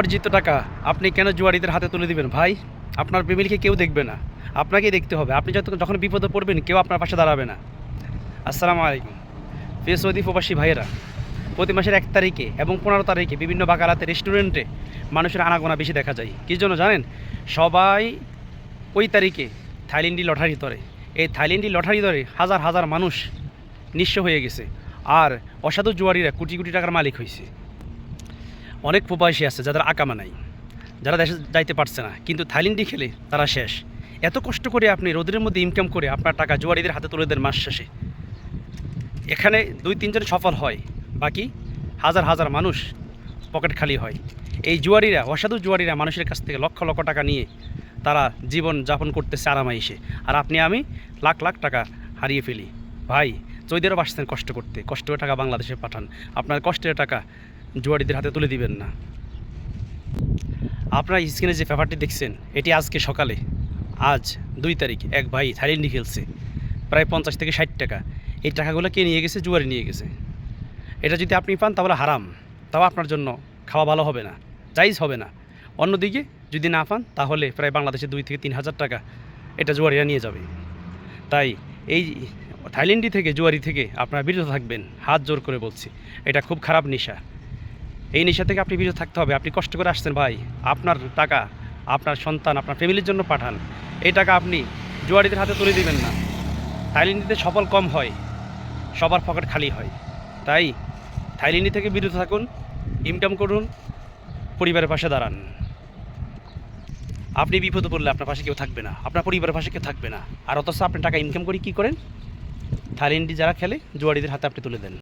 অর্জিত টাকা আপনি কেন জুয়ারিদের হাতে তুলে দিবেন ভাই? আপনার ফ্যামিলিকে কেউ দেখবে না। আপনাকেই দেখতে হবে। আপনি যত যখন বিপদে পড়বেন, কেউ আপনার পাশে দাঁড়াবে না। আসসালামু আলাইকুম। প্রিয় সৌদি প্রবাসী ভাইয়েরা, প্রতি মাসের এক তারিখে এবং পনেরো তারিখে বিভিন্ন বাকারাতে রেস্টুরেন্টে মানুষের আনাগোনা বেশি দেখা যায়। কী জন্য জানেন? সবাই ওই তারিখে থাইল্যান্ডি লটারি ধরে। এই থাইল্যান্ডি লটারি ধরে হাজার হাজার মানুষ নিঃস্ব হয়ে গেছে। আর অসাধু জুয়ারিরা কোটি কোটি টাকার মালিক হয়েছে অনেক প্রবাসী আছে যাদের আকামা নাই, যারা দেশে যাইতে পারছে না। কিন্তু থাইল্যান্ডি খেলে তারা শেষ। এত কষ্ট করে আপনি রোদের মধ্যে ইনকাম করে আপনার টাকা জুয়ারিদের হাতে তুলে দেন মাস শেষে। এখানে দুই, তিনজন সফল হয়, বাকি হাজার হাজার মানুষ পকেট খালি হয়। এই জুয়ারিরা, অসাধু জুয়ারিরা মানুষের কাছ থেকে লক্ষ লক্ষ টাকা নিয়ে তারা জীবন যাপন করতেছে আরামাইসে আর আপনি, আমি লাখ লাখ টাকা হারিয়ে ফেলি। ভাই, সৌদি আরব আসছেন কষ্ট করতে। কষ্ট টাকা বাংলাদেশে পাঠান। আপনার কষ্টের টাকা জুয়ারিদের হাতে তুলে দিবেন না। আপনার স্ক্রিনে যে পেপারটি দেখছেন, এটি আজকে সকালে, আজ দুই তারিখ, এক ভাই থাইল্যান্ডে খেলছে, প্রায় পঞ্চাশ থেকে ষাট টাকা। এই টাকাগুলো কে নিয়ে গেছে? জুয়ারি নিয়ে গেছে। এটা যদি আপনি পান, তাহলে হারাম। তাও আপনার জন্য খাওয়া ভালো হবে না জাইজ হবে না। অন্যদিকে, যদি না পান, তাহলে প্রায় বাংলাদেশে দুই থেকে তিন হাজার টাকা এটা জুয়ারিরা নিয়ে যাবে। তাই এই থাইল্যান্ডি থেকে, জুয়ারি থেকে আপনারা বিরত থাকবেন। হাত জোর করে বলছি, এটা খুব খারাপ নেশা। এই নেশা থেকে আপনি বিরত থাকতে হবে। আপনি কষ্ট করে আসছেন ভাই। আপনার টাকা, আপনার সন্তান, আপনার ফ্যামিলির জন্য পাঠান। এই টাকা আপনি জুয়ারিদের হাতে তুলে দিবেন না। থাইল্যান্ডিতে সফল কম হয়। সবার পকেট খালি হয়। তাই থাইল্যান্ডি থেকে বিরত থাকুন, ইনকাম করুন, পরিবারের পাশে দাঁড়ান। আপনি বিপদে পড়লে আপনার পাশে কেউ থাকবে না। আপনার পরিবারের পাশে কেউ থাকবে না। আর অথচ আপনি টাকা ইনকাম করে কী করেন? থাইল্যান্ডি যারা খেলে, জুয়ারিদের হাতে আপনি তুলে দেন।